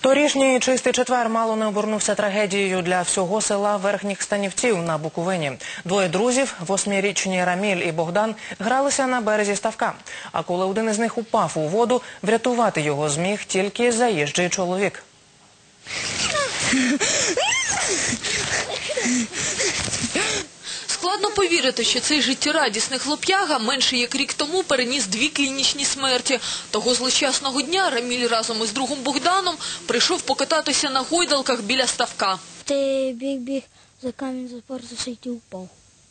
Торішній чистий четвер мало не обернувся трагедією для всього села Верхніх Станівців на Буковині. Двоє друзів, восьмирічні Раміль і Богдан, гралися на березі ставка. А коли один із них упав у воду, врятувати його зміг тільки заїжджий чоловік. Складно повірити, що цей життєрадісний хлоп'яга менше як рік тому переніс дві клінічні смерті. Того злочасного дня Раміль разом із другом Богданом прийшов покататися на гойдалках біля ставка. Ти біг-біг за камінь запор і упав.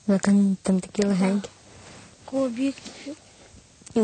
На камінь там такі легенькі. Коли біг, І.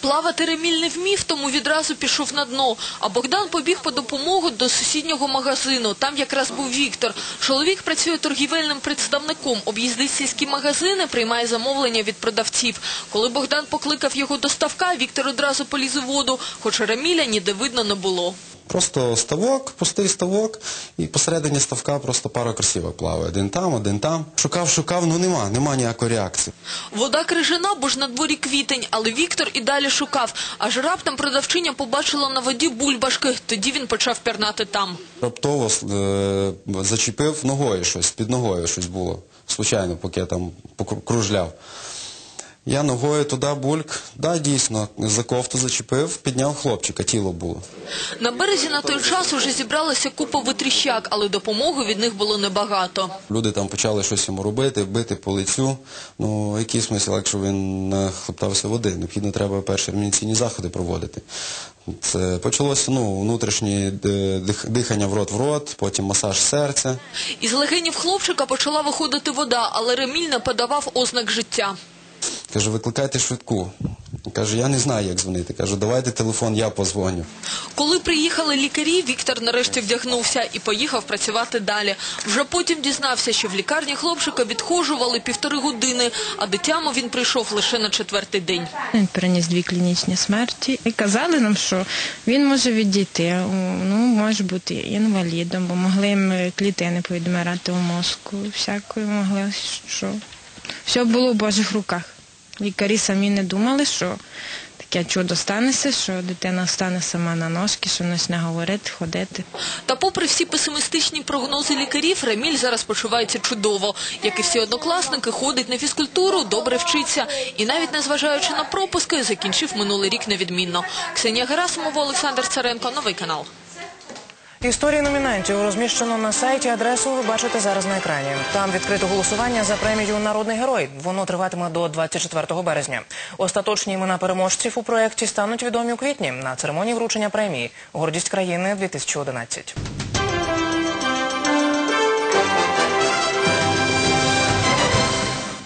Плавати Реміль не вмів, тому відразу пішов на дно. А Богдан побіг по допомогу до сусіднього магазину. Там якраз був Віктор. Чоловік працює торгівельним представником, об'їздить сільські магазини, приймає замовлення від продавців. Коли Богдан покликав його до ставка, Віктор одразу поліз у воду, хоч Реміля ніде видно не було. Просто ставок, пустий ставок, і посередині ставка просто пара кросівок плаває. Один там, один там. Шукав, шукав, ну нема, нема ніякої реакції. Вода крижана, бо ж на дворі квітень, але Віктор і далі шукав. Аж раптом продавчиня побачила на воді бульбашки. Тоді він почав пірнати там. Раптово е, зачепив ногою щось, під ногою щось було. Случайно, поки я там покру- кружляв. Я ногою туди бульк, да, дійсно, за кофту зачепив, підняв хлопчика, тіло було. На березі на той час уже зібралася купа витріщак, але допомоги від них було небагато. Люди там почали щось йому робити, бити по лицю. Ну, який смисл, якщо він нахлептався води? Необхідно треба перші реанімаційні заходи проводити. Це почалося ну, внутрішнє е, дихання в рот в рот, потім масаж серця. Із легенів хлопчика почала виходити вода, але Реміль не подавав ознак життя. Каже, викликайте швидку. Каже, я не знаю, як дзвонити. Кажу, давайте телефон, я позвоню. Коли приїхали лікарі, Віктор нарешті вдягнувся і поїхав працювати далі. Вже потім дізнався, що в лікарні хлопчика відхожували півтори години, а до тями він прийшов лише на четвертий день. Він переніс дві клінічні смерті. І казали нам, що він може відійти, ну, може бути інвалідом, бо могли їм клітини повідмирати у мозку. Всякою могли, що все було в Божих руках. Лікарі самі не думали, що таке чудо станеться, що дитина стане сама на ножки, що почне говорити, ходити. Та попри всі песимістичні прогнози лікарів, Раміль зараз почувається чудово. Як і всі однокласники, ходить на фізкультуру, добре вчиться. І навіть незважаючи на пропуски, закінчив минулий рік невідмінно. Ксенія Герасимова, Олександр Царенко, Новий канал. Історії номінантів розміщено на сайті. Адресу ви бачите зараз на екрані. Там відкрито голосування за премію Народний герой. Воно триватиме до 24 березня. Остаточні імена переможців у проєкті стануть відомі у квітні на церемонії вручення премії Гордість країни 2011